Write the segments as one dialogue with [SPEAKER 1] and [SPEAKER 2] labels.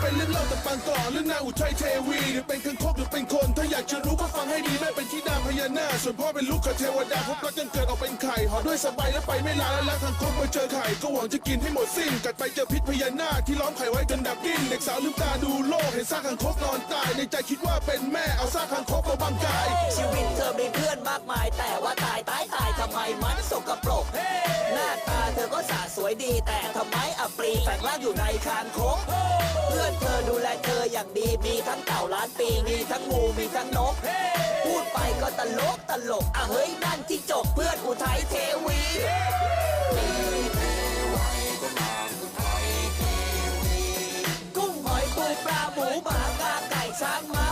[SPEAKER 1] เป็นเรื่องเล่าแต่ปางก่อเรื่องนางอุทัยเทวีหรือเป็นคังคกหรือเป็นคน ถ้าอยากจะรู้ก็ฟังให้ดีแม่เป็นที่นางพญานาคส่วนพ่อเป็นลูกขเทวดาพบรักจนเกิดออกเป็นไข่ห่อด้วยสบายแล้วไปไม่ลาแล้วแล้วคังคกไปเจอไข่ก็หวังจะกินให้หมดสิ้นกัดไปเจอพิษพญานาคที่ล้อมไข่ไว้จนดับดิ้นเด็กสาวลืมตาดูโลกเห็นซากคังคกนอนตายในใจคิดว่าเป็นแม่เอาซากคังคกมาบังกาย
[SPEAKER 2] ชีวิตเธอมีเพื่อนมากมาย แต่ว่าตายตายตายทำไมมันสกปรก ดีแต่ทำไมอับปรีแฝงร่างอยู่ในคางคกเพื่อนเธอดูแลเธออย่างดีมีทั้งเต่าล้านปีมีทั้งงูมีทั้งนก พูดไปก็ตลกตลกอะเฮ้ยนั่นที่จกเพื่อนอุทัยเทวีกุ้งหอยปูปลาหมูหมากาไก่ช้างมา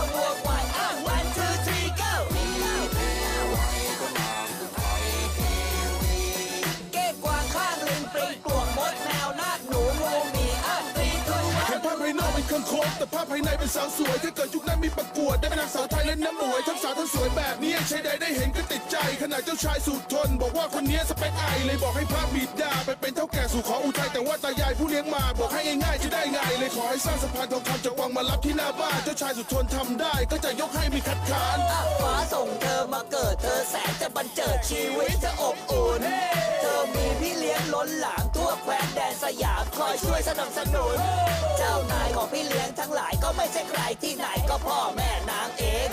[SPEAKER 2] แต่
[SPEAKER 1] ภาพภายในเป็นสาวสวย ถ้าเกิดยุคนั้นมีประกวด ได้เป็นนางสาวไทยและน้ำหมวย ทั้งสาวทั้งสวยแบบนี้ใช้ใดได้เห็นก็ติดใจ ขนาดเจ้าชายสุดทน บอกว่าคนนี้สเปคไอเลยบอกให้พาบิดาไปเป็นเท่าแก่สู่ขออุทัยแต่ว่าตายายผู้เลี้ยงมา บอกให้ง่ายๆจะได้ไงเลยขอให้สร้างสะพานทองคำจากวังมารับที่หน้าบ้านเจ้าชายสุดทนทำได้ ก็จะยกให้มีคัดค้าน
[SPEAKER 2] อะฟ้าส่งเธอมาเกิดเธอแสนจะบันเจิดชีวิตเธออบอุ่นเธอมีพี่เลี้ยงล้นหลามทั่วแคว้นแดนสยามคอยช่วยสนับสนุนเจ้า ช่ใครที่ไหนก็พ่อแม่นางเอง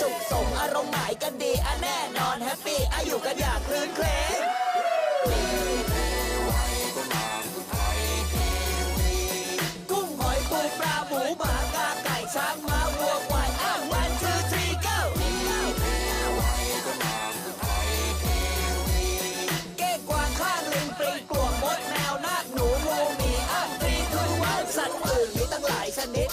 [SPEAKER 2] สุขสมอารมณ์หมายกันดีอะแน่นอนแฮปปี้อายู่กันอย่างคลื่นเครงกุ้งหอยปูปลาหมูหมากาไก่ช้างม้าวัวควายอ้าว one two three go เก้กวางข้างลิงปริงปลวกมดแมวนาคหนูงูมีอ้าว three two one สัตว์อื่นมีตั้งหลายชนิด